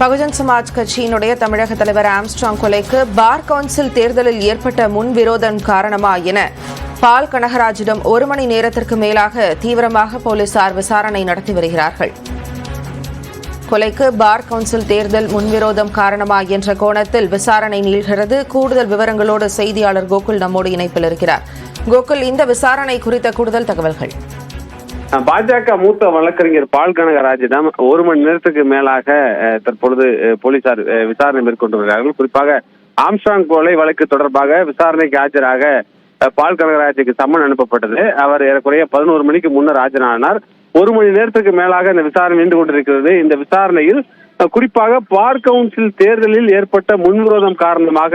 பகுஜன் சமாஜ் கட்சியினுடைய தமிழக தலைவர் ஆம்ஸ்ட்ராங் கொலைக்கு பார் கவுன்சில் தேர்தலில் ஏற்பட்ட முன்விரோதம் காரணமா என பால் கனகராஜிடம் ஒரு மணி நேரத்திற்கு மேலாக தீவிரமாக போலீசார் விசாரணை நடத்தி வருகிறார்கள். கொலைக்கு பார் கவுன்சில் தேர்தல் முன்விரோதம் காரணமா என்ற கோணத்தில் விசாரணை நீள்கிறது. கூடுதல் விவரங்களோடு செய்தியாளர் கோகுல் நம்மோடு இணைப்பில் இருக்கிறார். கோகுல் இந்த விசாரணை குறித்த கூடுதல் தகவல்கள். பாஜக மூத்த வழக்கறிஞர் பால் கனகராஜிடம் ஒரு மணி நேரத்துக்கு மேலாக தற்பொழுது போலீசார் விசாரணை மேற்கொண்டு வருகிறார்கள். குறிப்பாக ஆம்ஸ்டாங் கொலை வழக்கு தொடர்பாக விசாரணைக்கு ஆஜராக பால் கனகராஜுக்கு சம்மன் அனுப்பப்பட்டது. அவர் ஏறக்குறைய பதினோரு மணிக்கு முன்னர் ஆஜரானார். ஒரு மணி நேரத்துக்கு மேலாக இந்த விசாரணை நின்று கொண்டிருக்கிறது. இந்த விசாரணையில் குறிப்பாக பார் கவுன்சில் தேர்தலில் ஏற்பட்ட முன்விரோதம் காரணமாக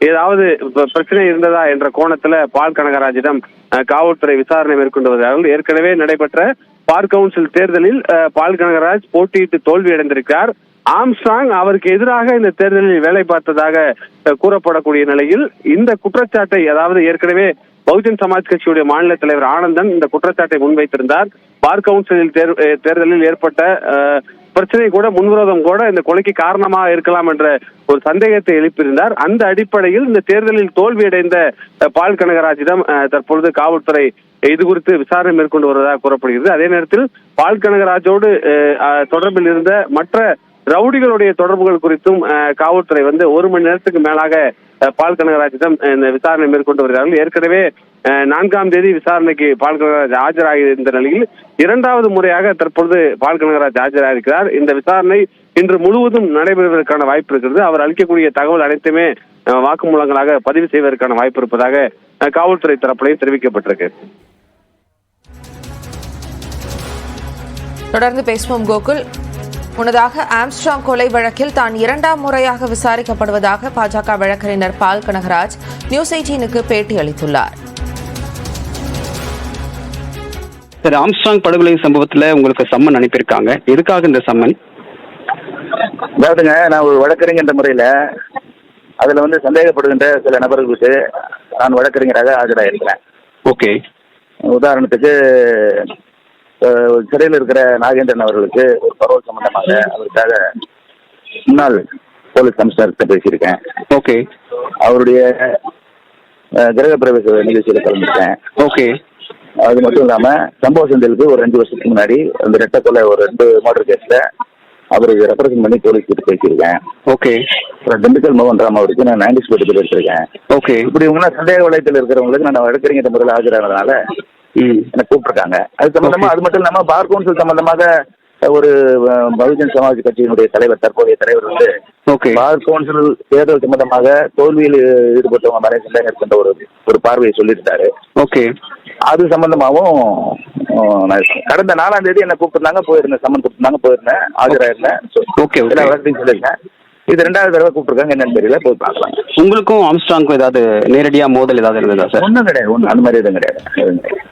ஏதாவது பிரச்சனை இருந்ததா என்ற கோணத்துல பால் கனகராஜிடம் காவல்துறை விசாரணை மேற்கொண்டு வருகிறார்கள் ஏற்கனவே நடைபெற்ற பார் கவுன்சில் தேர்தலில் பால் கனகராஜ் போட்டியிட்டு தோல்வியடைந்திருக்கிறார். ஆம்ஸ்டாங் அவருக்கு எதிராக இந்த தேர்தலில் வேலை பார்த்ததாக கூறப்படக்கூடிய நிலையில் இந்த குற்றச்சாட்டை அதாவது ஏற்கனவே பகுஜன் சமாஜ் கட்சியுடைய மாநில தலைவர் ஆனந்தன் இந்த குற்றச்சாட்டை முன்வைத்திருந்தார். பார் கவுன்சிலில் தேர்- தேர்தலில் ஏற்பட்ட பிரச்சனை கூட முன்விரோதம் கூட இந்த கொலைக்கு காரணமாக இருக்கலாம் என்ற ஒரு சந்தேகத்தை எழுப்பியிருந்தார். அந்த அடிப்படையில் இந்த தேர்தலில் தோல்வியடைந்த பால் கனகராஜிடம் தற்பொழுது காவல்துறை இது குறித்து விசாரணை மேற்கொண்டு வருவதாக கூறப்படுகிறது. அதே நேரத்தில் பால் கனகராஜோடு அஹ், அஹ், தொடர்பில் இருந்த மற்ற ரவுடிகளுடைய தொடர்புகள் குறித்தும் காவல்துறை வந்து ஒரு மணி நேரத்துக்கு மேலாக பால் கனகராஜிடம் இந்த விசாரணை மேற்கொண்டு வருகிறார்கள். ஏற்கனவே அஹ், நான்காம் தேதி விசாரணைக்கு பால் கனகராஜ் ஆஜராகி இருந்த நிலையில் இரண்டாவது முறையாக தற்பொழுது பால் கனகராஜ் ஆஜராகிறார் இந்த விசாரணை இன்று முழுவதும் நடைபெறுவதற்கான வாய்ப்பு இருக்கிறது. அவர் அளிக்கக்கூடிய தகவல் அனைத்துமே வாக்குமூலங்களாக பதிவு செய்வதற்கான வாய்ப்பு இருப்பதாக காவல்துறை தரப்புலையும் தெரிவிக்கப்பட்டிருக்கு. தொடர்ந்து பேசுவோம் கோகுல். முன்னதாக ஆம்ஸ்ட்ராங் கொலை வழக்கில் தான் இரண்டாம் முறையாக விசாரிக்கப்படுவதாக பாஜக வழக்கறிஞர் பால் கனகராஜ் நியூஸ் எயிட்டீனுக்கு பேட்டி அளித்துள்ளார். சார் ஆம்ஸ்ட்ராங் படுகொலை சம்பவத்துல உங்களுக்கு சம்மன் அனுப்பியிருக்காங்க. எதுக்காக இந்த சம்மன்? அதாவதுங்க நான் ஒரு வழக்கறிஞர் முறையில் அதில் வந்து சந்தேகப்படுகின்ற சில நபர்களுக்கு நான் வழக்கறிஞராக ஆஜராயிருக்கிறேன். ஓகே. உதாரணத்துக்கு சிறையில் இருக்கிற நாகேந்திரன் அவர்களுக்கு ஒரு பரோல் சம்பந்தமாக அவருக்காக முன்னாள் போலீஸ் கமிஷனர்கிட்ட பேசியிருக்கேன். ஓகே. அவருடைய கிரகப்பிரவேச நிகழ்ச்சியில் கலந்துருக்கேன். ஓகே. அது மட்டும் இல்லாமல் சம்பவ செந்திலுக்கு ஒரு ரெண்டு வருஷத்துக்கு முன்னாடி அந்த ரெட்டை கொலை ஒரு ரெண்டு மர்டர் கேஸில் அவருக்கு ரெப்ரசன்ட் பண்ணி போலீஸ் கிட்ட பேசியிருக்கேன். ஓகே. அப்புறம் திண்டுக்கல் மோகன் ராம் அவருக்கு நான் நைன்டி ஸ்போர்ட் எடுத்திருக்கேன் ஓகே. இப்படி இவங்க சந்தேக வளையத்தில் இருக்கிறவங்களுக்கு நான் வழக்கறிஞர் முறையில் ஆஜரானதுனால என்னை கூப்பிட்டுருக்காங்க. அது சம்பந்தமா அது மட்டும் இல்லாம பார் கவுன்சில் சம்பந்தமாக ஒரு பகுஜன் சமாஜ் கட்சியினுடைய தலைவர் தற்போதைய தலைவர் வந்து பார் கவுன்சில் தேர்தல் சம்பந்தமாக தோல்வியில் ஈடுபட்டவங்க மேலே இருக்கின்ற ஒரு ஒரு பார்வையை சொல்லியிருந்தாரு ஓகே அது சம்பந்தமாகவும். கடந்த நாலாம் தேதி என்ன கூப்பிட்டுருந்தாங்க போயிருந்தேன் சம்மன் கூப்பிட்டுருந்தாங்க போயிருந்தேன் ஆஜராயிருந்தேன். ஓகே. எல்லா வழக்கையும் சொல்லியிருக்கேன். இது ரெண்டாவது தடவை கூப்பிட்டுருக்காங்க என்னன்னு தெரியல போய் பார்க்கலாம். உங்களுக்கும் ஆம்ஸ்ட்ராங்க்கும் ஏதாவது நேரடியா மோதல் ஏதாவது இருந்ததா சார் ஒன்றும் கிடையாது ஒன்றும் அந்த மாதிரி எதுவும் கிடையாது.